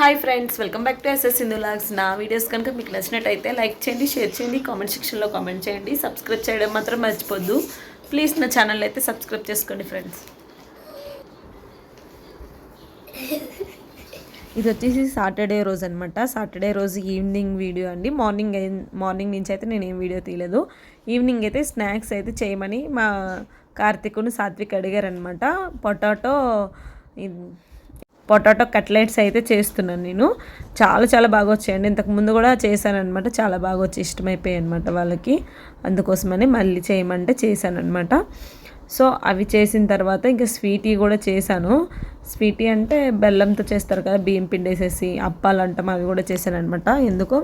Hi friends welcome back to SS Sindhu నా videos కనుక మీకు నచ్చినట్టయితే లైక్ చేయండి షేర్ చేయండి కామెంట్ సెక్షన్లో కామెంట్ చేయండి. సబ్స్క్రైబ్ చేయడం మాత్రం మర్చిపోద్దు. ప్లీజ్ నా ఛానల్ అయితే సబ్స్క్రైబ్ చేసుకోండి ఫ్రెండ్స్ ఇది వచ్చేసి సాటర్డే రోజు అనమాట సాటర్డే రోజు ఈవినింగ్ వీడియో అండి. మార్నింగ్ మార్నింగ్ నుంచి అయితే నేను ఏం వీడియో తీయలేదు. ఈవినింగ్ అయితే స్నాక్స్ అయితే చేయమని మా కార్తీకుని సాత్విక్ అడిగారనమాట పొటాటో పొటాటో కట్లెట్స్ అయితే చేస్తున్నాను నేను. చాలా చాలా బాగా వచ్చాయండి. ఇంతకుముందు కూడా చేశానమాట చాలా బాగా వచ్చి ఇష్టమైపోయాయి అనమాట వాళ్ళకి. అందుకోసమని మళ్ళీ చేయమంటే చేశానమాట సో అవి చేసిన తర్వాత ఇంకా స్వీటీ కూడా చేశాను. స్వీటీ అంటే బెల్లంతో చేస్తారు కదా బియ్యం పిండి వేసేసి అప్పాలు అంటాం అవి కూడా చేశాను అనమాట ఎందుకో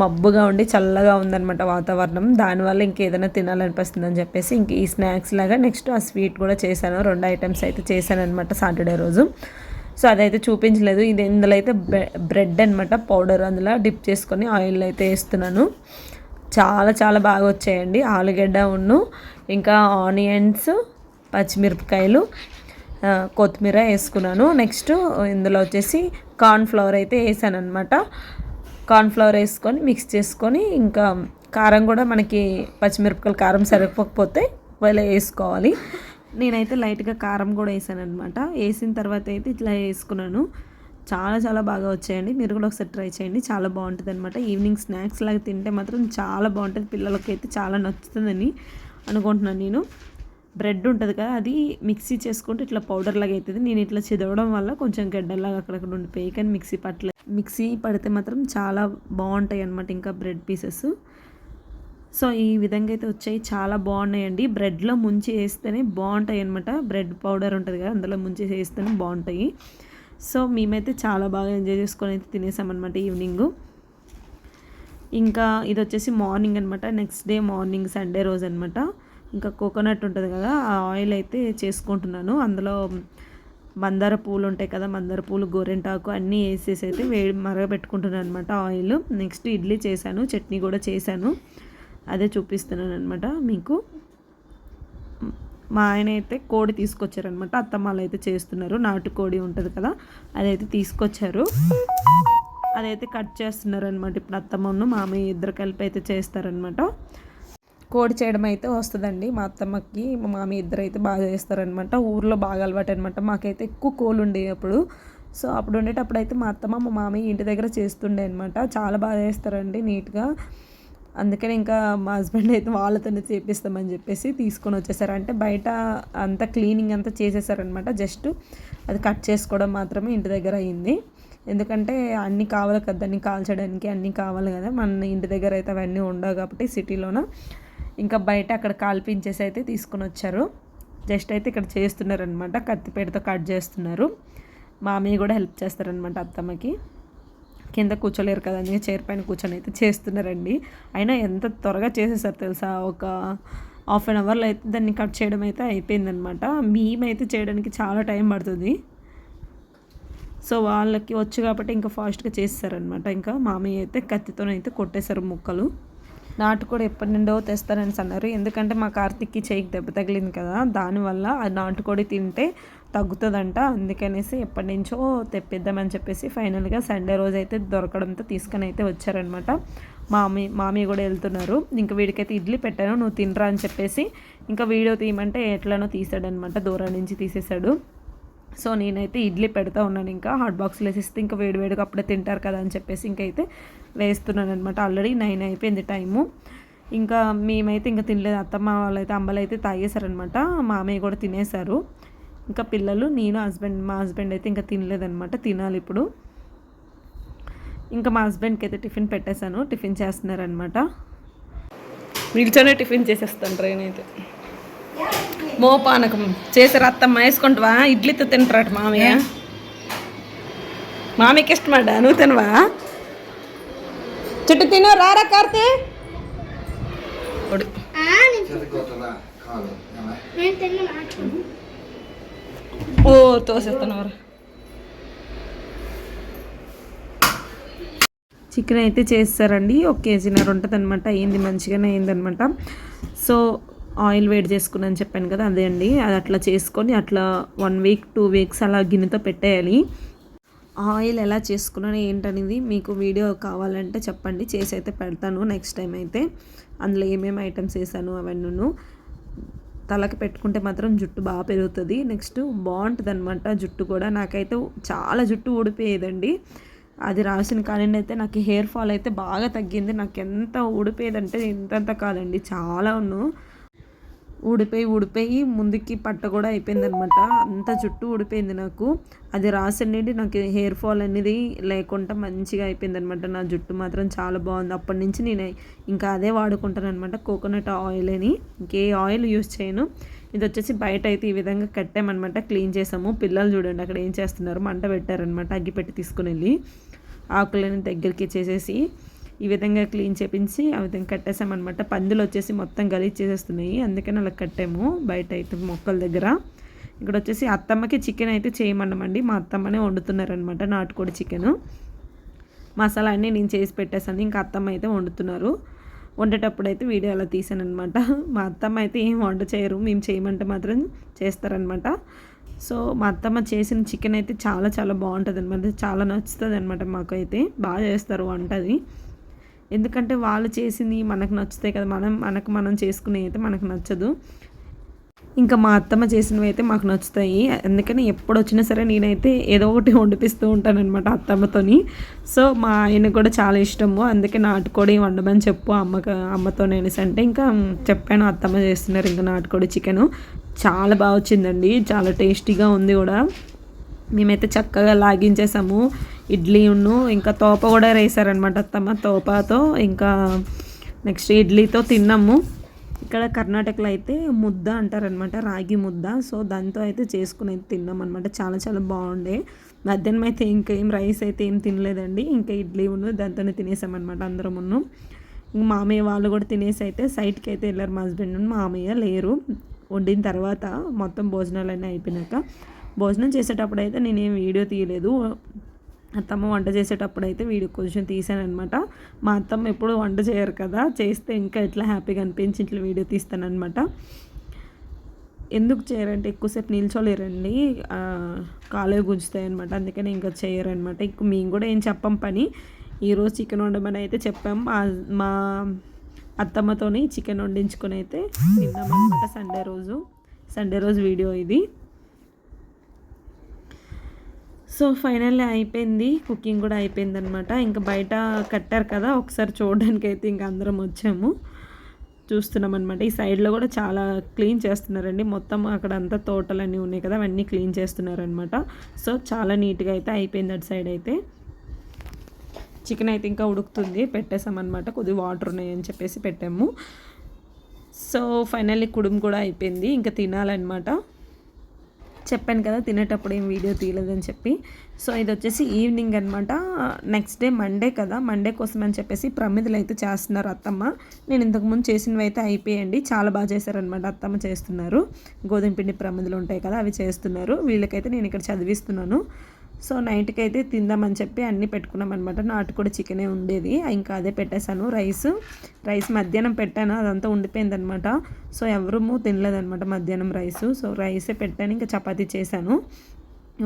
మబ్బుగా ఉండి చల్లగా ఉందన్నమాట వాతావరణం. దానివల్ల ఇంకేదైనా తినాలనిపిస్తుంది అని చెప్పేసి ఇంక ఈ స్నాక్స్ లాగా నెక్స్ట్ ఆ స్వీట్ కూడా చేశాను. రెండు ఐటమ్స్ అయితే చేశాను అనమాట సాటర్డే రోజు. సో అదైతే చూపించలేదు. ఇది ఇందులో అయితే బ్రెడ్ అనమాట పౌడర్ అందులో డిప్ చేసుకొని ఆయిల్ అయితే వేస్తున్నాను. చాలా చాలా బాగా వచ్చాయండి. ఆలుగడ్డ ఉన్ను ఇంకా ఆనియన్స్ పచ్చిమిరపకాయలు కొత్తిమీర వేసుకున్నాను. నెక్స్ట్ ఇందులో వచ్చేసి కార్న్ఫ్లవర్ అయితే వేసాను అనమాట కార్న్ఫ్లవర్ వేసుకొని మిక్స్ చేసుకొని ఇంకా కారం కూడా మనకి పచ్చిమిరపకాయలు కారం సరిపోకపోతే ఒకవేళ వేసుకోవాలి. నేనైతే లైట్గా కారం కూడా వేసాను అనమాట వేసిన తర్వాత అయితే ఇట్లా వేసుకున్నాను. చాలా చాలా బాగా వచ్చాయండి. మీరు కూడా ఒకసారి ట్రై చేయండి. చాలా బాగుంటుంది అనమాట ఈవినింగ్ స్నాక్స్ లాగా తింటే మాత్రం చాలా బాగుంటుంది. పిల్లలకి అయితే చాలా నచ్చుతుందని అనుకుంటున్నాను నేను. బ్రెడ్ ఉంటుంది కదా అది మిక్సీ చేసుకుంటే ఇట్లా పౌడర్ లాగా అవుతుంది నేను ఇట్లా చిదవడం వల్ల కొంచెం గడ్డలాగా అక్కడక్కడ ఉండిపోయి కానీ మిక్సీ పట్ల మిక్సీ పడితే మాత్రం చాలా బాగుంటాయి అనమాట ఇంకా బ్రెడ్ పీసెస్. సో ఈ విధంగా అయితే వచ్చాయి. చాలా బాగున్నాయండి. బ్రెడ్లో ముంచి వేస్తేనే బాగుంటాయి అనమాట బ్రెడ్ పౌడర్ ఉంటుంది కదా అందులో ముంచి వేస్తేనే బాగుంటాయి. సో మేమైతే చాలా బాగా ఎంజాయ్ చేసుకొని అయితే తినేసామన్నమాట ఈవినింగ్. ఇంకా ఇది వచ్చేసి మార్నింగ్ అనమాట నెక్స్ట్ డే మార్నింగ్ సండే రోజు అనమాట ఇంకా కోకోనట్ ఉంటుంది కదా ఆ ఆయిల్ అయితే చేసుకుంటున్నాను. అందులో మందార పూలు ఉంటాయి కదా మందార పూలు గోరెంటాకు అన్నీ వేసేసి అయితే వేడి మరగబెట్టుకుంటున్నాను అనమాట ఆయిల్. నెక్స్ట్ ఇడ్లీ చేశాను చట్నీ కూడా చేశాను. అదే చూపిస్తున్నాను అనమాట మీకు. మా ఆయన అయితే కోడి తీసుకొచ్చారనమాట అత్తమ్మాలు అయితే చేస్తున్నారు. నాటుకోడి ఉంటుంది కదా అదైతే తీసుకొచ్చారు. అదైతే కట్ చేస్తున్నారనమాట ఇప్పుడు అత్తమ్మను మామయ్య ఇద్దరు కలిపి అయితే చేస్తారనమాట కోడి చేయడం అయితే వస్తుందండి. మా అత్తమ్మకి మా మామయ్య ఇద్దరు అయితే బాగా చేస్తారనమాట ఊర్లో బాగా అలవాటు అనమాట మాకైతే ఎక్కువ కోళ్ళు ఉండేవి అప్పుడు. సో అప్పుడు ఉండేటప్పుడు అయితే మా అత్తమ్మ మా మామయ్య ఇంటి దగ్గర చేస్తుండే అనమాట చాలా బాగా చేస్తారండి నీట్గా. అందుకని ఇంకా మా హస్బెండ్ అయితే వాళ్ళతోనే చేపిస్తామని చెప్పేసి తీసుకొని వచ్చేసారు. అంటే బయట అంతా క్లీనింగ్ అంతా చేసేసారనమాట జస్ట్ అది కట్ చేసుకోవడం మాత్రమే ఇంటి దగ్గర అయింది. ఎందుకంటే అన్నీ కావాలి కదా దాన్ని కాల్చడానికి అన్నీ కావాలి కదా. మన ఇంటి దగ్గర అయితే అవన్నీ ఉండవు కాబట్టి సిటీలోన ఇంకా బయట అక్కడ కాల్పించేసి అయితే తీసుకొని వచ్చారు. జస్ట్ అయితే ఇక్కడ చేస్తున్నారనమాట కత్తిపేటతో కట్ చేస్తున్నారు. మామయ్య కూడా హెల్ప్ చేస్తారనమాట అత్తమ్మకి. కింద కూర్చోలేరు కదా అని చైర్ పైన కూర్చొని అయితే చేస్తున్నారండి. అయినా ఎంత త్వరగా చేసేసారు తెలుసా? ఒక హాఫ్ అన్ అవర్లో అయితే దాన్ని కట్ చేయడం అయితే అయిపోయిందనమాట మేమైతే చేయడానికి చాలా టైం పడుతుంది. సో వాళ్ళకి వచ్చు కాబట్టి ఇంకా ఫాస్ట్గా చేస్తారనమాట ఇంకా మామయ్య అయితే కత్తితోనైతే కొట్టేశారు ముక్కలు. నాటుకోడి ఎప్పటి నుండో తెస్తారని అన్నారు. ఎందుకంటే మా కార్తిక్కి చేయికి దెబ్బ తగిలింది కదా దానివల్ల ఆ నాటుకోడి తింటే తగ్గుతుందంట. అందుకనేసి ఎప్పటి నుంచో తెప్పిద్దామని చెప్పేసి ఫైనల్గా సండే రోజు అయితే దొరకడంతో తీసుకుని అయితే వచ్చారనమాట మామీ మామీ కూడా వెళ్తున్నారు. ఇంకా వీడికైతే ఇడ్లీ పెట్టాను నువ్వు తినరా అని చెప్పేసి ఇంకా వీడియో తీయమంటే ఎట్లనో తీసాడనమాట దూరం నుంచి తీసేశాడు సో నేనైతే ఇడ్లీ పెడతా ఉన్నాను ఇంకా హాట్ బాక్స్లో వేసేస్తే ఇంకా వేడివేడిగా అప్పుడే తింటారు కదా అని చెప్పేసి ఇంకైతే వేస్తున్నాను అనమాట ఆల్రెడీ నైన్ అయిపోయింది టైము. ఇంకా మేమైతే ఇంకా తినలేదు అత్తమ్మ వాళ్ళైతే అంబలైతే తాగేశారనమాట మామయ్య కూడా తినేశారు. ఇంకా పిల్లలు నేను హస్బెండ్ మా హస్బెండ్ అయితే ఇంకా తినలేదనమాట తినాలి ఇప్పుడు. ఇంకా మా హస్బెండ్కి అయితే టిఫిన్ పెట్టేశాను టిఫిన్ చేస్తున్నారనమాట నిల్చొనే టిఫిన్ చేసేస్తాను ట్రైన్ అయితే మోపానకం చేసారు అత్తమ్మ వేసుకుంటావా ఇడ్లీతో తింటారట మామయ్య. మామయ్యకి ఇష్టమడ్డా నువ్వు తినవా? చుట్టూ తిను రారా కార్తీ? నేను ఓ తోసేస్తున్నారు చికెన్ అయితే చేస్తారండి. ఒక కేజీన్నర ఉంటుంది అనమాట అయింది మంచిగానే అయిందనమాట సో ఆయిల్ వేడి చేసుకున్నాను చెప్పాను కదా అదే అండి. అది అట్లా చేసుకొని అట్లా వన్ వీక్ టూ వీక్స్ అలా గిన్నెతో పెట్టేయాలి. ఆయిల్ ఎలా చేసుకున్నాను ఏంటనేది మీకు వీడియో కావాలంటే చెప్పండి. చేసి అయితే పెడతాను నెక్స్ట్ టైం అయితే. అందులో ఏమేమి ఐటమ్స్ వేసాను అవన్నీ. తలకి పెట్టుకుంటే మాత్రం జుట్టు బాగా పెరుగుతుంది. నెక్స్ట్ బాగుంటుంది అనమాట జుట్టు కూడా. నాకైతే చాలా జుట్టు ఊడిపోయేదండి. అది రాసిన కానీ అయితే నాకు హెయిర్ ఫాల్ అయితే బాగా తగ్గింది. నాకు ఎంత ఊడిపోయేదంటే ఇంతంత కాదండి. చాలా ఉన్ను. ఊడిపోయి ఊడిపోయి ముందుకి పట్ట కూడా అయిపోయింది అనమాట అంత చుట్టూ ఊడిపోయింది నాకు. అది రాసండి నాకు హెయిర్ ఫాల్ అనేది లేకుండా మంచిగా అయిపోయింది అనమాట నా జుట్టు మాత్రం చాలా బాగుంది. అప్పటి నుంచి నేను ఇంకా అదే వాడుకుంటాను అనమాట కోకోనట్ ఆయిల్ అని. ఇంకే ఆయిల్ యూస్ చేయను. ఇది వచ్చేసి బయట అయితే ఈ విధంగా కట్టామన్నమాట క్లీన్ చేసాము. పిల్లలు చూడండి అక్కడ ఏం చేస్తున్నారు. మంట పెట్టారనమాట. అగ్గిపెట్టి తీసుకుని వెళ్ళి ఆకులని దగ్గరికి చేసేసి ఈ విధంగా క్లీన్ చేపించి ఆ విధంగా కట్టేసామన్నమాట పందులు వచ్చేసి మొత్తం గలీజ్ చేసేస్తున్నాయి అందుకని అలా కట్టాము బయట అయితే మొక్కల దగ్గర. ఇక్కడ వచ్చేసి అత్తమ్మకి చికెన్ అయితే చేయమన్నామండి. మా అత్తమ్మనే వండుతున్నారనమాట నాటుకోడి చికెన్. మసాలా అన్నీ నేను చేసి పెట్టేసాను ఇంకా అత్తమ్మ అయితే వండుతున్నారు. వండేటప్పుడు అయితే వీడియో అలా తీసాను అనమాట మా అత్తమ్మ అయితే ఏం వంట చేయరు. మేము చేయమంటే మాత్రం చేస్తారనమాట సో మా అత్తమ్మ చేసిన చికెన్ అయితే చాలా చాలా బాగుంటుంది అనమాట చాలా నచ్చుతుంది అనమాట మాకైతే. బాగా చేస్తారు వంట అది. ఎందుకంటే వాళ్ళు చేసింది మనకు నచ్చుతాయి కదా మనం మనకు మనం చేసుకునే అయితే మనకు నచ్చదు. ఇంకా మా అత్తమ్మ చేసినవి అయితే మాకు నచ్చుతాయి. అందుకని ఎప్పుడు వచ్చినా సరే నేనైతే ఏదో ఒకటి వండిపిస్తూ ఉంటానన్నమాట అత్తమ్మతోని. సో మా ఆయన కూడా చాలా ఇష్టము. అందుకే నాటుకోడి వండమని చెప్పు అమ్మక అమ్మతో అనేసి అంటే ఇంకా చెప్పాను అత్తమ్మ చేస్తున్నారు ఇంకా నాటుకోడి చికెను. చాలా బాగా వచ్చిందండి చాలా టేస్టీగా ఉంది కూడా. మేమైతే చక్కగా లాగించేసాము. ఇడ్లీ ఉన్ను ఇంకా తోప కూడా వేసారనమాట అత్తమ్మ. తోపతో ఇంకా నెక్స్ట్ ఇడ్లీతో తిన్నాము. ఇక్కడ కర్ణాటకలో అయితే ముద్ద అంటారనమాట రాగి ముద్ద. సో దాంతో అయితే చేసుకుని అయితే తిన్నాం అనమాట చాలా చాలా బాగుండే. మధ్యాహ్నం అయితే ఇంకా ఏం రైస్ అయితే ఏం తినలేదండి. ఇంకా ఇడ్లీ ఉన్న దాంతోనే తినేసామన్నమాట అందరం ఉన్ను. మామయ్య వాళ్ళు కూడా తినేసి అయితే సైట్కి అయితే వెళ్ళారు. మా హస్బెండ్ మామయ్య లేరు. వండిన తర్వాత మొత్తం భోజనాలన్నీ అయిపోయినాక భోజనం చేసేటప్పుడు అయితే నేనేం వీడియో తీయలేదు. అత్తమ్మ వంట చేసేటప్పుడు అయితే వీడియో కొంచెం తీసాను అనమాట మా అత్తమ్మ ఎప్పుడు వంట చేయరు కదా చేస్తే ఇంకా ఎట్లా హ్యాపీగా అనిపించి ఇట్లా వీడియో తీస్తానమాట ఎందుకు చేయరంటే ఎక్కువసేపు నిల్చోలేరండి. కాలే గుంజుతాయి అనమాట అందుకని ఇంకా చేయరనమాట ఇంక మేము కూడా ఏం చెప్పం పని. ఈరోజు చికెన్ వండమని అయితే చెప్పాం. మా మా అత్తమ్మతోని చికెన్ వండించుకొని అయితే తిన్నామన్నమాట సండే రోజు. సండే రోజు వీడియో ఇది. సో ఫైనల్లీ అయిపోయింది కుకింగ్ కూడా అయిపోయింది అనమాట ఇంకా బయట కట్టారు కదా ఒకసారి చూడడానికి అయితే ఇంకా అందరం వచ్చాము. చూస్తున్నాం అనమాట ఈ సైడ్లో కూడా చాలా క్లీన్ చేస్తున్నారండి. మొత్తం అక్కడ అంతా తోటలన్నీ ఉన్నాయి కదా అవన్నీ క్లీన్ చేస్తున్నారనమాట సో చాలా నీట్గా అయితే అయిపోయింది అటు సైడ్ అయితే. చికెన్ అయితే ఇంకా ఉడుకుతుంది పెట్టేసామన్నమాట. కొద్దిగా వాటర్ ఉన్నాయని చెప్పేసి పెట్టాము. సో ఫైనల్లీ కుడుం కూడా అయిపోయింది. ఇంకా తినాలన్నమాట. చెప్పాను కదా తినేటప్పుడు ఏం వీడియో తీయలేదని చెప్పి. సో ఇది వచ్చేసి ఈవినింగ్ అనమాట నెక్స్ట్ డే మండే కదా మండే కోసం అని చెప్పేసి ప్రమిదలు అయితే చేస్తున్నారు అత్తమ్మ. నేను ఇంతకుముందు చేసినవి అయితే అయిపోయండి చాలా బాగా చేశారనమాట అత్తమ్మ చేస్తున్నారు. గోధుమ పిండి ప్రమిదలు ఉంటాయి కదా అవి చేస్తున్నారు. వీళ్ళకైతే నేను ఇక్కడ చదివిస్తున్నాను. సో నైట్కి అయితే తిందామని చెప్పి అన్నీ పెట్టుకున్నాం అనమాట నాటుకోడి చికెనే ఉండేది. ఇంకా అదే పెట్టేశాను. రైస్ రైస్ మధ్యాహ్నం పెట్టాను. అదంతా ఉండిపోయిందనమాట సో ఎవరూ తినలేదనమాట మధ్యాహ్నం రైస్. సో రైసే పెట్టాను. ఇంకా చపాతీ చేశాను.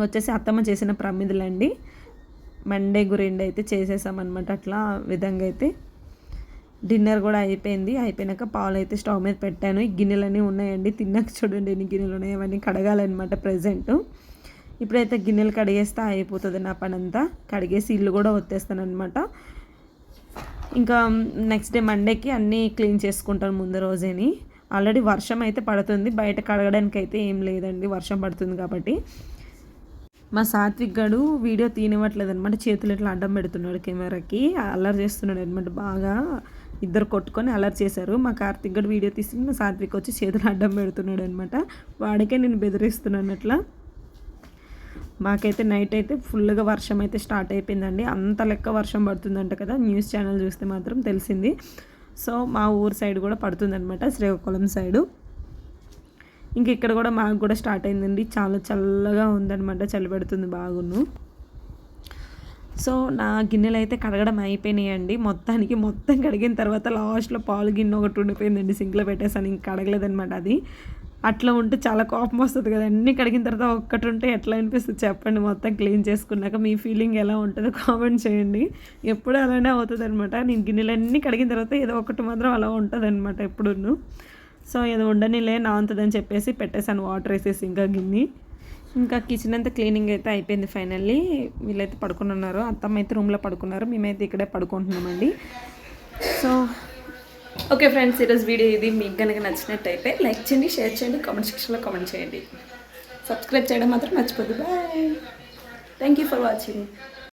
వచ్చేసి అత్తమ్మ చేసిన ప్రమిదలండి. మండే గురిండి అయితే చేసేసామన్నమాట అట్లా విధంగా అయితే. డిన్నర్ కూడా అయిపోయింది. అయిపోయినాక పాలు అయితే స్టవ్ మీద పెట్టాను. ఈ గిన్నెలన్నీ ఉన్నాయండి. తిన్నాక చూడండి ఎన్ని గిన్నెలు ఉన్నాయి. అవన్నీ కడగాలన్నమాట ప్రజెంట్. ఇప్పుడైతే గిన్నెలు కడిగేస్తే అయిపోతుంది నా పని అంతా కడిగేసి ఇల్లు కూడా వచ్చేస్తాను అనమాట ఇంకా నెక్స్ట్ డే మండేకి అన్నీ క్లీన్ చేసుకుంటాను ముందు రోజేని. ఆల్రెడీ వర్షం అయితే పడుతుంది. బయట కడగడానికి అయితే ఏం లేదండి. వర్షం పడుతుంది కాబట్టి. మా సాత్విక్ గడు వీడియో తీనివ్వట్లేదు అనమాట చేతులు ఇట్లా అడ్డం పెడుతున్నాడు కెమెరాకి. అల్లరి చేస్తున్నాడు అనమాట బాగా. ఇద్దరు కొట్టుకొని అలర్ట్ చేశారు. మా కార్తిక్ గడు వీడియో తీసి మా సాత్విక్ వచ్చి చేతులు అడ్డం పెడుతున్నాడు అనమాట వాడికే నేను బెదిరిస్తున్నాను అట్లా. మాకైతే నైట్ అయితే ఫుల్గా వర్షం అయితే స్టార్ట్ అయిపోయిందండి. అంత లెక్క వర్షం పడుతుందంట కదా. న్యూస్ ఛానల్ చూస్తే మాత్రం తెలిసింది. సో మా ఊరు సైడ్ కూడా పడుతుందనమాట శ్రీకాకుళం సైడు ఇంక ఇక్కడ కూడా మాకు కూడా స్టార్ట్ అయిందండి. చాలా చల్లగా ఉందనమాట చలి పెడుతుంది బాగును. సో నా గిన్నెలు అయితే కడగడం అయిపోయినాయండి. మొత్తానికి మొత్తం కడిగిన తర్వాత లాస్ట్లో పాలు గిన్నె ఒకటి ఉండిపోయిందండి. సింక్లో పెట్టేసాను ఇంక కడగలేదనమాట అది. అట్లా ఉంటే చాలా కోపం వస్తుంది కదా. అన్నీ కడిగిన తర్వాత ఒక్కటి ఉంటే ఎట్లా అనిపిస్తుంది? చెప్పండి మొత్తం క్లీన్ చేసుకున్నాక మీ ఫీలింగ్ ఎలా ఉంటుందో కామెంట్ చేయండి. ఎప్పుడు అలానే అవుతుంది అనమాట నేను గిన్నెలన్నీ కడిగిన తర్వాత ఏదో ఒకటి మాత్రం అలా ఉంటుంది అనమాట ఎప్పుడును. సో ఏదో ఉండనిలే నా అంతదని చెప్పేసి పెట్టేశాను. వాటర్ వేసేసి ఇంకా గిన్నె. ఇంకా కిచెన్ అంతా క్లీనింగ్ అయితే అయిపోయింది ఫైనల్లీ వీళ్ళైతే పడుకుని ఉన్నారు అత్తమ్మ అయితే రూమ్లో పడుకున్నారు. మేమైతే ఇక్కడే పడుకుంటున్నామండి. సో ఓకే ఫ్రెండ్స్ ఈరోజు వీడియో ఇది. మీకు కనుక నచ్చినట్టయితే లైక్ చేయండి షేర్ చేయండి కామెంట్ సెక్షన్లో కామెంట్ చేయండి. సబ్స్క్రైబ్ చేయడం మాత్రం మర్చిపోద్దు. Bye. Thank you for watching